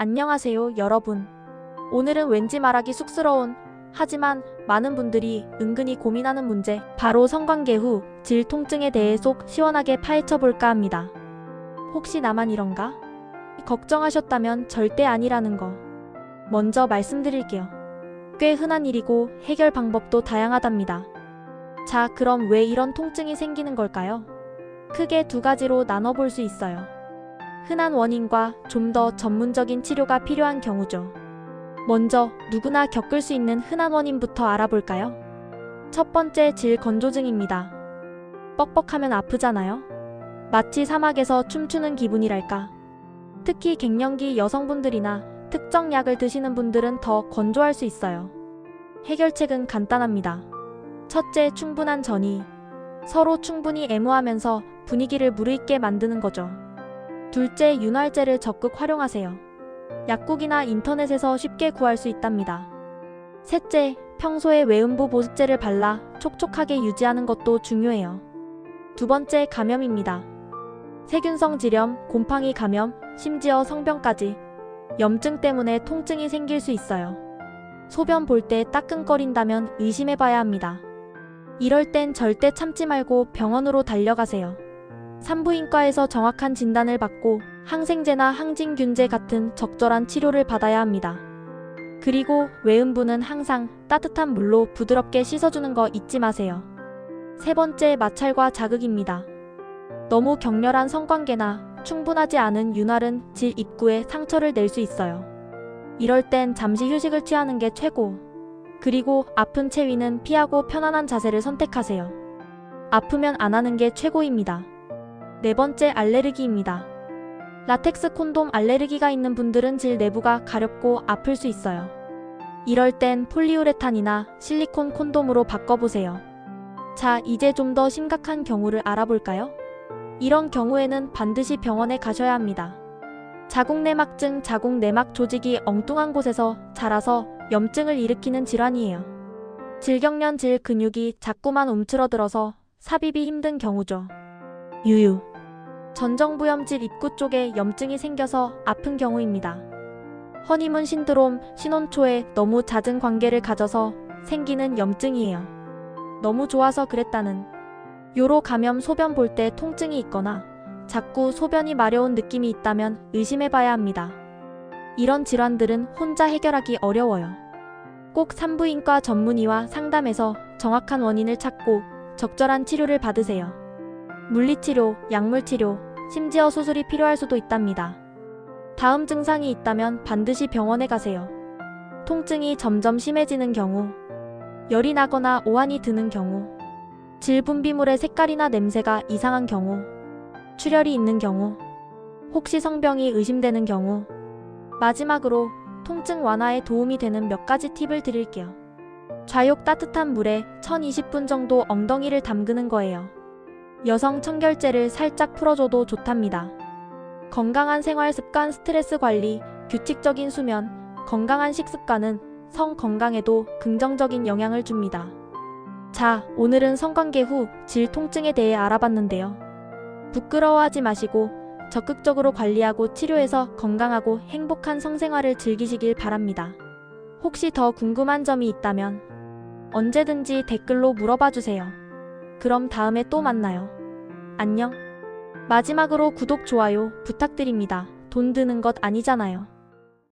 안녕하세요, 여러분. 오늘은 왠지 말하기 쑥스러운, 하지만 많은 분들이 은근히 고민하는 문제, 바로 성관계 후 질 통증에 대해 속 시원하게 파헤쳐 볼까 합니다. 혹시 나만 이런가? 걱정하셨다면 절대 아니라는 거. 먼저 말씀드릴게요. 꽤 흔한 일이고 해결 방법도 다양하답니다. 자, 그럼 왜 이런 통증이 생기는 걸까요? 크게 두 가지로 나눠볼 수 있어요. 흔한 원인과 좀 더 전문적인 치료가 필요한 경우죠. 먼저 누구나 겪을 수 있는 흔한 원인부터 알아볼까요? 첫 번째 질 건조증입니다. 뻑뻑하면 아프잖아요? 마치 사막에서 춤추는 기분이랄까. 특히 갱년기 여성분들이나 특정 약을 드시는 분들은 더 건조할 수 있어요. 해결책은 간단합니다. 첫째, 충분한 전이. 서로 충분히 애무하면서 분위기를 무르익게 만드는 거죠. 둘째, 윤활제를 적극 활용하세요. 약국이나 인터넷에서 쉽게 구할 수 있답니다. 셋째, 평소에 외음부 보습제를 발라 촉촉하게 유지하는 것도 중요해요. 두 번째, 감염입니다. 세균성 질염, 곰팡이 감염, 심지어 성병까지 염증 때문에 통증이 생길 수 있어요. 소변 볼 때 따끔거린다면 의심해 봐야 합니다. 이럴 땐 절대 참지 말고 병원으로 달려가세요. 산부인과에서 정확한 진단을 받고 항생제나 항진균제 같은 적절한 치료를 받아야 합니다. 그리고 외음부는 항상 따뜻한 물로 부드럽게 씻어주는 거 잊지 마세요. 세 번째 마찰과 자극입니다. 너무 격렬한 성관계나 충분하지 않은 윤활은 질 입구에 상처를 낼 수 있어요. 이럴 땐 잠시 휴식을 취하는 게 최고. 그리고 아픈 체위는 피하고 편안한 자세를 선택하세요. 아프면 안 하는 게 최고입니다. 네 번째 알레르기입니다. 라텍스 콘돔 알레르기가 있는 분들은 질 내부가 가렵고 아플 수 있어요. 이럴 땐 폴리우레탄이나 실리콘 콘돔으로 바꿔보세요. 자, 이제 좀 더 심각한 경우를 알아볼까요? 이런 경우에는 반드시 병원에 가셔야 합니다. 자궁내막증, 자궁내막 조직이 엉뚱한 곳에서 자라서 염증을 일으키는 질환이에요. 질경련 질 근육이 자꾸만 움츠러들어서 삽입이 힘든 경우죠. 유유. 전정부염질 입구 쪽에 염증이 생겨서 아픈 경우입니다. 허니문 신드롬, 신혼 초에 너무 잦은 관계를 가져서 생기는 염증이에요. 너무 좋아서 그랬다는 요로 감염 소변 볼 때 통증이 있거나 자꾸 소변이 마려운 느낌이 있다면 의심해봐야 합니다. 이런 질환들은 혼자 해결하기 어려워요. 꼭 산부인과 전문의와 상담해서 정확한 원인을 찾고 적절한 치료를 받으세요. 물리치료, 약물치료, 심지어 수술이 필요할 수도 있답니다. 다음 증상이 있다면 반드시 병원에 가세요. 통증이 점점 심해지는 경우, 열이 나거나 오한이 드는 경우, 질 분비물의 색깔이나 냄새가 이상한 경우, 출혈이 있는 경우, 혹시 성병이 의심되는 경우, 마지막으로 통증 완화에 도움이 되는 몇 가지 팁을 드릴게요. 좌욕 따뜻한 물에 1020분 정도 엉덩이를 담그는 거예요. 여성 청결제를 살짝 풀어줘도 좋답니다. 건강한 생활 습관, 스트레스 관리, 규칙적인 수면, 건강한 식습관은 성 건강에도 긍정적인 영향을 줍니다. 자, 오늘은 성관계 후 질 통증에 대해 알아봤는데요. 부끄러워하지 마시고 적극적으로 관리하고 치료해서 건강하고 행복한 성생활을 즐기시길 바랍니다. 혹시 더 궁금한 점이 있다면 언제든지 댓글로 물어봐 주세요. 그럼 다음에 또 만나요. 안녕. 마지막으로 구독, 좋아요 부탁드립니다. 돈 드는 것 아니잖아요.